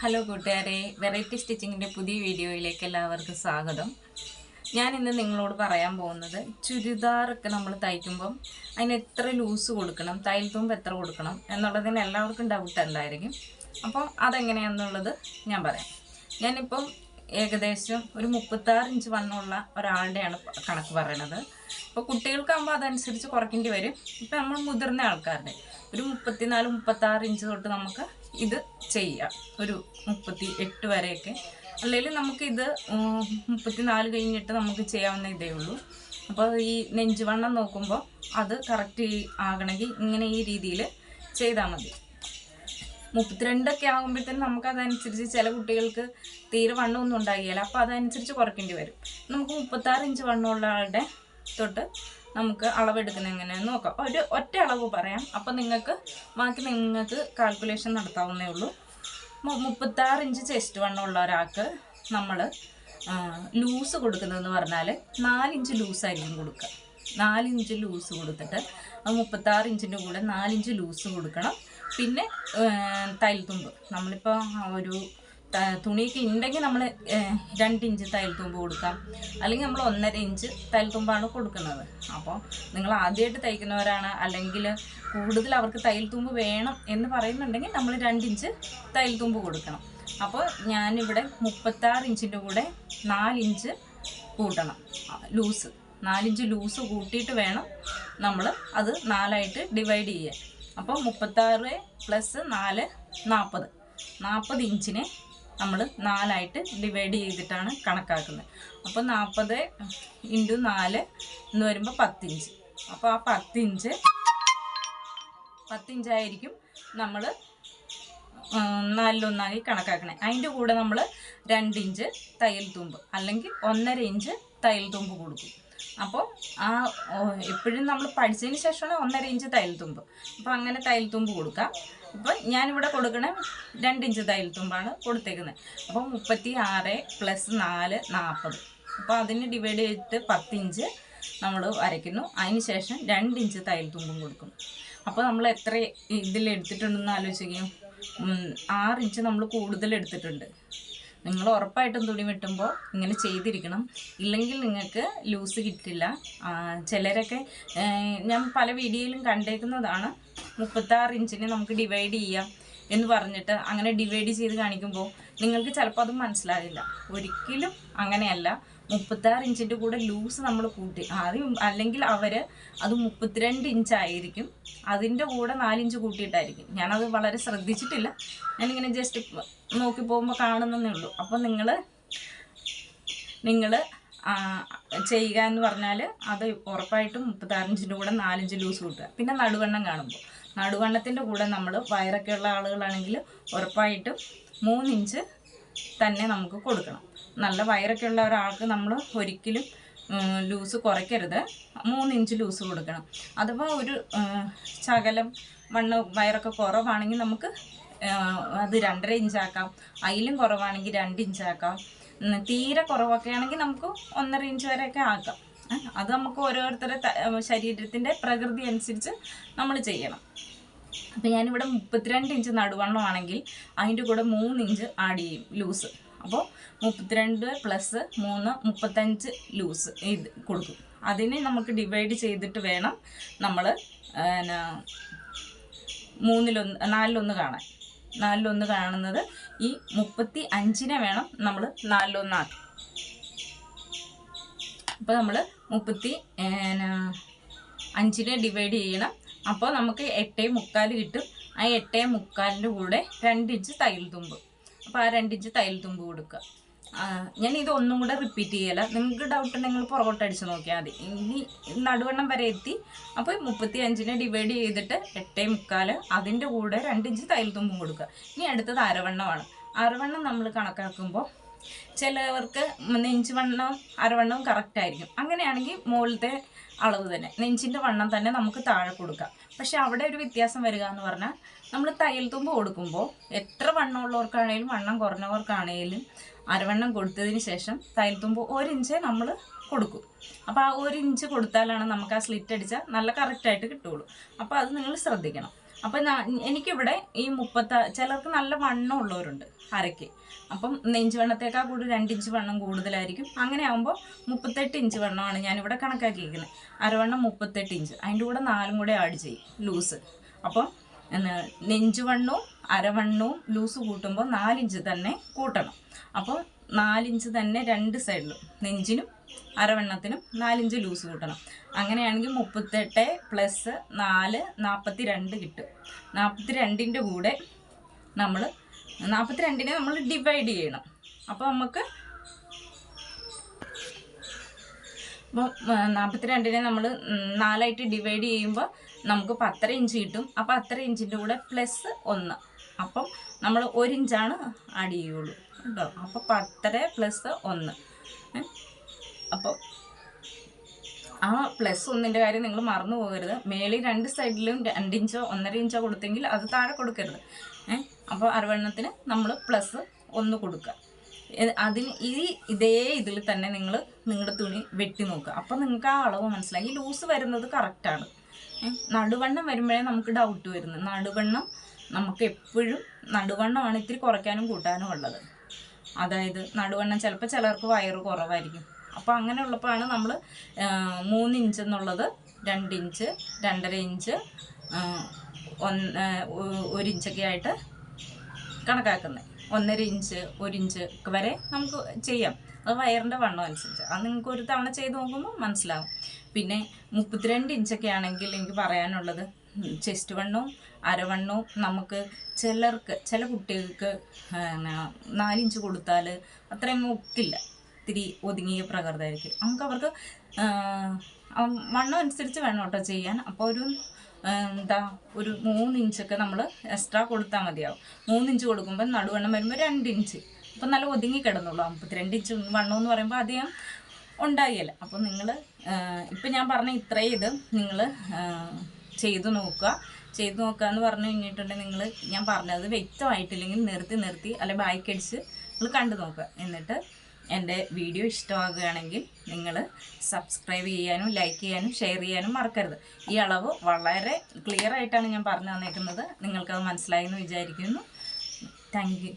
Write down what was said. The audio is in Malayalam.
ഹലോ കൂട്ടുകാരെ വെറൈറ്റി സ്റ്റിച്ചിങ്ങിന്റെ പുതിയ വീഡിയോയിലേക്ക് എല്ലാവർക്കും സ്വാഗതം. ഞാൻ ഇന്ന് നിങ്ങളോട് പറയാൻ പോകുന്നത് ചുരിദാറൊക്കെ നമ്മൾ തയ്ക്കുമ്പം അതിന് എത്ര ലൂസ് കൊടുക്കണം തയ്യൽ തുമ്പ് എത്ര കൊടുക്കണം എന്നുള്ളതിന് എല്ലാവർക്കും ഡൗട്ട് ഉണ്ടായിരിക്കും അപ്പം അതെങ്ങനെയാണെന്നുള്ളത് ഞാൻ പറയാം. ഞാനിപ്പം ഏകദേശം ഒരു മുപ്പത്താറ് ഇഞ്ച് വണ്ണമുള്ള ഒരാളുടെയാണ് കണക്ക് പറയണത് അപ്പോൾ കുട്ടികൾക്കാകുമ്പോൾ അതനുസരിച്ച് കുറയ്ക്കേണ്ടി വരും. ഇപ്പം നമ്മൾ മുതിർന്ന ആൾക്കാരുടെ ഒരു മുപ്പത്തിനാല് മുപ്പത്താറ് ഇഞ്ച് തൊട്ട് നമുക്ക് ഇത് ചെയ്യാം. ഒരു മുപ്പത്തി എട്ട് വരെയൊക്കെ അല്ലെങ്കിൽ നമുക്കിത് മുപ്പത്തിനാല് കഴിഞ്ഞിട്ട് നമുക്ക് ചെയ്യാവുന്ന ഇതേ ഉള്ളൂ. അപ്പോൾ ഈ നെഞ്ചുവണ്ണം നോക്കുമ്പോൾ അത് കറക്റ്റ് ആകണമെങ്കിൽ ഇങ്ങനെ ഈ രീതിയിൽ ചെയ്താൽ മതി. മുപ്പത്തിരണ്ടൊക്കെ ആകുമ്പോഴത്തേനും നമുക്ക് അതനുസരിച്ച് ചില കുട്ടികൾക്ക് തീരെ വണ്ണമൊന്നും ഉണ്ടാകില്ല. അപ്പോൾ അതനുസരിച്ച് കുറയ്ക്കേണ്ടി വരും. നമുക്ക് മുപ്പത്താറ് ഇഞ്ച് വണ്ണമുള്ള ആളുടെ തൊട്ട് നമുക്ക് അളവെടുക്കുന്ന എങ്ങനെയാണെന്ന് നോക്കാം. ഒരു ഒറ്റ അളവ് പറയാം. അപ്പം നിങ്ങൾക്ക് ബാക്കി നിങ്ങൾക്ക് കാൽക്കുലേഷൻ നടത്താവുന്നേ ഉള്ളൂ. മുപ്പത്താറ് ഇഞ്ച് ചെസ്റ്റ് വണ്ണമുള്ള ഒരാൾക്ക് നമ്മൾ ലൂസ് കൊടുക്കുന്നതെന്ന് പറഞ്ഞാൽ നാലിഞ്ച് ലൂസായിരിക്കും കൊടുക്കുക. നാലിഞ്ച് ലൂസ് കൊടുത്തിട്ട് മുപ്പത്താറ് ഇഞ്ചിന്റെ കൂടെ നാലിഞ്ച് ലൂസ് കൊടുക്കണം. പിന്നെ തയ്യൽ തുമ്പ്. നമ്മളിപ്പോൾ ഒരു തുണിക്ക് ഉണ്ടെങ്കിൽ നമ്മൾ രണ്ട് ഇഞ്ച് തയ്യൽ തുമ്പ് കൊടുക്കാം. അല്ലെങ്കിൽ നമ്മൾ ഒന്നര ഇഞ്ച് തയ്യൽ തുമ്പാണ് കൊടുക്കുന്നത്. അപ്പോൾ നിങ്ങൾ ആദ്യമായിട്ട് തയ്ക്കുന്നവരാണ്. അല്ലെങ്കിൽ കൂടുതൽ അവർക്ക് തയ്യൽ തുമ്പ് വേണം എന്ന് പറയുന്നുണ്ടെങ്കിൽ നമ്മൾ രണ്ട് ഇഞ്ച് തയ്യൽ തുമ്പ് കൊടുക്കണം. അപ്പോൾ ഞാനിവിടെ മുപ്പത്താറ് ഇഞ്ചിന്റെ കൂടെ നാലിഞ്ച് കൂട്ടണം. ലൂസ്. നാലിഞ്ച് ലൂസ് കൂട്ടിയിട്ട് വേണം നമ്മൾ അത് നാലായിട്ട് ഡിവൈഡ് ചെയ്യാൻ. അപ്പോൾ മുപ്പത്താറ് പ്ലസ് നാല് നാൽപ്പത് നാൽപ്പത് ഇഞ്ചിനെ നമ്മൾ നാലായിട്ട് ഡിവൈഡ് ചെയ്തിട്ടാണ് കണക്കാക്കുന്നത്. അപ്പോൾ നാൽപ്പത് ഇന്റു നാല് എന്ന് വരുമ്പോൾ പത്തിഞ്ച് അപ്പോൾ ആ പത്തിഞ്ച് പത്തിഞ്ചായിരിക്കും നമ്മൾ നാലിലൊന്നായി കണക്കാക്കണേ. അതിന്റെ കൂടെ നമ്മൾ രണ്ടിഞ്ച് തയ്യൽ തുമ്പ് അല്ലെങ്കിൽ ഒന്നര ഇഞ്ച് തയ്യൽ തുമ്പ് കൊടുക്കും. അപ്പോൾ ആ എപ്പോഴും നമ്മൾ പഠിച്ചതിന് ശേഷമാണ് ഒന്നര ഇഞ്ച് തയ്യൽ തുമ്പ്. അപ്പോൾ അങ്ങനെ തയ്യൽ തുമ്പ് കൊടുക്കാം. അപ്പോൾ ഞാനിവിടെ കൊടുക്കണ രണ്ട് ഇഞ്ച് തയ്യൽ തുമ്പാണ് കൊടുത്തേക്കുന്നത് അപ്പോൾ മുപ്പത്തി ആറ് പ്ലസ് നാല് നാൽപ്പത് അപ്പോൾ അതിന് ഡിവൈഡ് ചെയ്തിട്ട് പത്തിഞ്ച് നമ്മൾ വരയ്ക്കുന്നു. അതിന് ശേഷം രണ്ട് ഇഞ്ച് തയ്യൽ തുമ്പും കൊടുക്കും. അപ്പോൾ നമ്മൾ എത്ര ഇതിൽ എടുത്തിട്ടുണ്ടെന്ന് ആലോചിക്കും ആറ് ഇഞ്ച് നമ്മൾ കൂടുതൽ എടുത്തിട്ടുണ്ട് നിങ്ങൾ ഉറപ്പായിട്ടും തുണി വെട്ടുമ്പോൾ ഇങ്ങനെ ചെയ്തിരിക്കണം. ഇല്ലെങ്കിൽ നിങ്ങൾക്ക് ലൂസ് കിട്ടില്ല. ചിലരൊക്കെ ഞാൻ പല വീഡിയോയിലും കണ്ടേക്കുന്നതാണ്. മുപ്പത്താറ് ഇഞ്ചിനെ നമുക്ക് ഡിവൈഡ് ചെയ്യാം എന്ന് പറഞ്ഞിട്ട് അങ്ങനെ ഡിവൈഡ് ചെയ്ത് കാണിക്കുമ്പോൾ നിങ്ങൾക്ക് ചിലപ്പോൾ അത് മനസ്സിലാകില്ല ഒരിക്കലും അങ്ങനെയല്ല. മുപ്പത്താറ് ഇഞ്ചിന്റെ കൂടെ ലൂസ് നമ്മൾ കൂട്ടി. ആദ്യം അല്ലെങ്കിൽ അവർ അത് മുപ്പത്തിരണ്ട് ഇഞ്ചായിരിക്കും അതിന്റെ കൂടെ നാലിഞ്ച് കൂട്ടിയിട്ടായിരിക്കും. ഞാനത് വളരെ ശ്രദ്ധിച്ചിട്ടില്ല. ഞാനിങ്ങനെ ജസ്റ്റ് നോക്കി പോകുമ്പോൾ കാണുന്നതേ ഉള്ളൂ. അപ്പോൾ നിങ്ങൾ നിങ്ങൾ ചെയ്യുക എന്ന് പറഞ്ഞാൽ അത് ഉറപ്പായിട്ടും മുപ്പത്താറിഞ്ചിന്റെ കൂടെ നാലിഞ്ച് ലൂസ് കൂട്ടുക. പിന്നെ നടുവണ്ണം കാണുമ്പോൾ. നടുവണ്ണത്തിന്റെ കൂടെ നമ്മൾ വയറൊക്കെ ഉള്ള ആളുകളാണെങ്കിൽ ഉറപ്പായിട്ടും മൂന്നിഞ്ച് തന്നെ നമുക്ക് കൊടുക്കണം. നല്ല വയറൊക്കെ ഉള്ള ഒരാൾക്ക് നമ്മൾ ഒരിക്കലും ലൂസ് കുറയ്ക്കരുത്. മൂന്നിഞ്ച് ലൂസ് കൊടുക്കണം. അഥവാ ഒരു ശകലം വണ്ണം വയറൊക്കെ കുറവാണെങ്കിൽ നമുക്ക് അത് രണ്ടര ഇഞ്ചാക്കാം അതിലും കുറവാണെങ്കിൽ രണ്ട് ഇഞ്ചാക്കാം തീരെ കുറവൊക്കെ ആണെങ്കിൽ നമുക്ക് ഒന്നര ഇഞ്ച് വരെയൊക്കെ ആക്കാം. അത് നമുക്ക് ഓരോരുത്തരുടെ ശരീരത്തിന്റെ പ്രകൃതി അനുസരിച്ച് നമ്മൾ ചെയ്യണം. അപ്പം ഞാനിവിടെ മുപ്പത്തിരണ്ട് ഇഞ്ച് നടുവണ്ണമാണെങ്കിൽ അതിന്റെ കൂടെ മൂന്ന് ഇഞ്ച് ആഡ് ചെയ്യും ലൂസ്. അപ്പോൾ മുപ്പത്തിരണ്ട് പ്ലസ് മൂന്ന് മുപ്പത്തഞ്ച് ലൂസ് ഇത് കൊടുക്കും. അതിനെ നമുക്ക് ഡിവൈഡ് ചെയ്തിട്ട് വേണം നമ്മൾ മൂന്നിലൊന്ന് നാലിലൊന്ന് കാണാൻ. നാലിലൊന്ന് കാണുന്നത് ഈ മുപ്പത്തി അഞ്ചിനെ വേണം നമ്മൾ നാലിലൊന്നാക്കി അപ്പോൾ നമ്മൾ മുപ്പത്തി അഞ്ചിനെ ഡിവൈഡ് ചെയ്യണം. അപ്പോൾ നമുക്ക് എട്ടേ മുക്കാൽ കിട്ടും. ആ എട്ടേ മുക്കാലിന്റെ കൂടെ രണ്ട് ഇഞ്ച് തയ്യൽ തുമ്പ്. അപ്പോൾ ആ രണ്ടിഞ്ച് തയ്യൽ തുമ്പ് കൊടുക്കുക ഞാൻ ഇത് ഒന്നും കൂടെ റിപ്പീറ്റ് ചെയ്യല. നിങ്ങൾക്ക് ഡൗട്ട് ഉണ്ടെങ്കിൽ പുറകോട്ട് അടിച്ച് നോക്കിയാൽ മതി. ഇനി നടുവണ്ണം വരെ എത്തി. അപ്പോൾ മുപ്പത്തി അഞ്ചിനെ ഡിവൈഡ് ചെയ്തിട്ട് എട്ടേ മുക്കാൽ അതിന്റെ കൂടെ രണ്ടിഞ്ച് തൈൽ തുമ്പും കൊടുക്കുക ഇനി അടുത്തത് അരവണ്ണമാണ്. അരവണ്ണം നമ്മൾ കണക്കാക്കുമ്പോൾ ചിലവർക്ക് നെഞ്ച് വണ്ണവും അരവണ്ണവും കറക്റ്റ് ആയിരിക്കും. അങ്ങനെയാണെങ്കിൽ മുകളിലത്തെ അളവ് തന്നെ. നെഞ്ചിന്റെ വണ്ണം തന്നെ നമുക്ക് താഴെ കൊടുക്കാം. പക്ഷെ അവിടെ ഒരു വ്യത്യാസം വരിക എന്ന് പറഞ്ഞാൽ നമ്മൾ തയ്യൽ തുമ്പ് കൊടുക്കുമ്പോൾ എത്ര വണ്ണമുള്ളവർക്കാണേലും വണ്ണം കുറഞ്ഞവർക്കാണെങ്കിലും അരവണ്ണം കൊടുത്തതിന് ശേഷം തയ്യൽ തുമ്പ് ഒരു ഇഞ്ച് നമ്മൾ കൊടുക്കും. അപ്പോൾ ആ ഒരു ഇഞ്ച് കൊടുത്താലാണ് നമുക്ക് ആ സ്ലിറ്റ് അടിച്ചാൽ നല്ല കറക്റ്റായിട്ട് കിട്ടുകയുള്ളൂ. അപ്പോൾ അത് നിങ്ങൾ ശ്രദ്ധിക്കണം. അപ്പം എനിക്കിവിടെ ഈ മുപ്പത്ത ചിലർക്ക് നല്ല വണ്ണം ഉള്ളവരുണ്ട് അരയ്ക്ക്. അപ്പം നെഞ്ച് വണ്ണത്തേക്കാൾ കൂടുതൽ രണ്ട് ഇഞ്ച് വണ്ണം കൂടുതലായിരിക്കും. അങ്ങനെ ആകുമ്പോൾ മുപ്പത്തെട്ട് ഇഞ്ച് വണ്ണമാണ് ഞാനിവിടെ കണക്കാക്കിയിരിക്കുന്നത്. അരവണ്ണം മുപ്പത്തെട്ട് ഇഞ്ച്. അതിന്റെ കൂടെ നാലും കൂടെ ആഡ് ചെയ്യും ലൂസ് അപ്പം നെഞ്ചു നെഞ്ചുവണ്ണവും അരവണ്ണവും ലൂസ് കൂട്ടുമ്പോൾ നാലിഞ്ച് തന്നെ കൂട്ടണം. അപ്പോൾ നാലിഞ്ച് തന്നെ രണ്ട് സൈഡിലും നെഞ്ചിനും അരവണ്ണത്തിനും നാലിഞ്ച് ലൂസ് കൂട്ടണം. അങ്ങനെയാണെങ്കിൽ മുപ്പത്തെട്ട് പ്ലസ് നാല് നാൽപ്പത്തി രണ്ട് കിട്ടും. നാൽപ്പത്തി രണ്ടിന്റെ കൂടെ നമ്മൾ നാൽപ്പത്തി രണ്ടിനെ നമ്മൾ ഡിവൈഡ് ചെയ്യണം. അപ്പോൾ നമുക്ക് അപ്പോൾ നാൽപ്പത്തി രണ്ടിനെ നമ്മൾ നാലായിട്ട് ഡിവൈഡ് ചെയ്യുമ്പോൾ നമുക്ക് പത്തര ഇഞ്ച് കിട്ടും. അപ്പോൾ അത്ര ഇഞ്ചിന്റെ കൂടെ പ്ലസ് ഒന്ന്. അപ്പം നമ്മൾ ഒരു ഇഞ്ചാണ് ആഡ് ചെയ്യുള്ളൂ. കേട്ടോ? അപ്പോൾ പത്തര പ്ലസ് ഒന്ന്? അപ്പോൾ ആ പ്ലസ് ഒന്നിന്റെ കാര്യം നിങ്ങൾ മറന്നു പോകരുത്. മേളിൽ രണ്ട് സൈഡിലും രണ്ട് ഇഞ്ചോ ഒന്നര ഇഞ്ചോ കൊടുത്തെങ്കിൽ അത് താഴെ കൊടുക്കരുത്. ഏഹ് അപ്പോൾ അരവെണ്ണത്തിന് നമ്മൾ പ്ലസ് ഒന്ന് കൊടുക്കുക. അതിന് ഈ ഇതേ ഇതിൽ തന്നെ നിങ്ങൾ നിങ്ങളുടെ തുണി വെട്ടി നോക്കുക. അപ്പോൾ നിങ്ങൾക്ക് ആ അളവ് മനസ്സിലായി. ലൂസ് വരുന്നത് കറക്റ്റാണ് നടുവണ്ണം വരുമ്പോഴേ നമുക്ക് ഡൗട്ട് വരുന്നത്. നടുവണ്ണം നമുക്ക് എപ്പോഴും നടുവണ്ണമാണ് ഇത്തിരി കുറയ്ക്കാനും കൂട്ടാനും ഉള്ളത്. അതായത് നടുവണ്ണം ചിലപ്പോൾ ചിലർക്ക് വയറ് കുറവായിരിക്കും. അപ്പോൾ അങ്ങനെ ഉള്ളപ്പോഴാണ് നമ്മൾ മൂന്ന് ഇഞ്ച് എന്നുള്ളത് രണ്ട് ഇഞ്ച് രണ്ടര ഇഞ്ച് ഒന്ന് ഒരു ഇഞ്ചൊക്കെ ആയിട്ട് കണക്കാക്കുന്നത് ഒന്നര ഇഞ്ച് ഒരു ഇഞ്ച് വരെ നമുക്ക് ചെയ്യാം. അത് വയറിന്റെ വണ്ണം അനുസരിച്ച്. അത് നിങ്ങൾക്ക് ഒരു തവണ ചെയ്ത് നോക്കുമ്പോൾ മനസ്സിലാവും. പിന്നെ മുപ്പത്തിരണ്ട് ഇഞ്ചൊക്കെ ആണെങ്കിൽ എനിക്ക് പറയാനുള്ളത് ചെസ്റ്റ് വണ്ണവും അരവണ്ണവും നമുക്ക് ചിലർക്ക് ചില കുട്ടികൾക്ക് നാലിഞ്ച് കൊടുത്താൽ അത്രയും ഒക്കില്ല. ഇത്തിരി ഒതുങ്ങിയ പ്രകൃതമായിരിക്കും. നമുക്ക് അവർക്ക് വണ്ണം അനുസരിച്ച് വേണം കേട്ടോ ചെയ്യാൻ. അപ്പോൾ ഒരു എന്താ ഒരു മൂന്ന് ഇഞ്ചൊക്കെ നമ്മൾ എക്സ്ട്രാ കൊടുത്താൽ മതിയാവും. മൂന്ന് ഇഞ്ച് കൊടുക്കുമ്പോൾ നടുവണ്ണം വരുമ്പോൾ രണ്ട് ഇഞ്ച് അപ്പം നല്ല ഒതുങ്ങി കിടന്നുള്ളൂ മുപ്പത്തിരണ്ട് ഇഞ്ച് വണ്ണം എന്ന് പറയുമ്പോൾ അധികം ഉണ്ടായില്ല. അപ്പം നിങ്ങൾ ഇപ്പം ഞാൻ പറഞ്ഞ ഇത്രയും ഇത് നിങ്ങൾ ചെയ്തു നോക്കുക. ചെയ്തു നോക്കുക എന്ന് പറഞ്ഞു കഴിഞ്ഞിട്ടുണ്ടെങ്കിൽ നിങ്ങൾ ഞാൻ പറഞ്ഞത് വ്യക്തമായിട്ടില്ലെങ്കിൽ നിർത്തി നിർത്തി അല്ലെ ബായ്ക്കടിച്ച് നിങ്ങൾ കണ്ടു നോക്കുക. എന്നിട്ട് എന്റെ വീഡിയോ ഇഷ്ടമാകുകയാണെങ്കിൽ നിങ്ങൾ സബ്സ്ക്രൈബ് ചെയ്യാനും ലൈക്ക് ചെയ്യാനും ഷെയർ ചെയ്യാനും മറക്കരുത്. ഈ അളവ് വളരെ ക്ലിയർ ആയിട്ടാണ് ഞാൻ പറഞ്ഞു തന്നേക്കുന്നത്. നിങ്ങൾക്കത് മനസ്സിലായി എന്ന് വിചാരിക്കുന്നു. താങ്ക്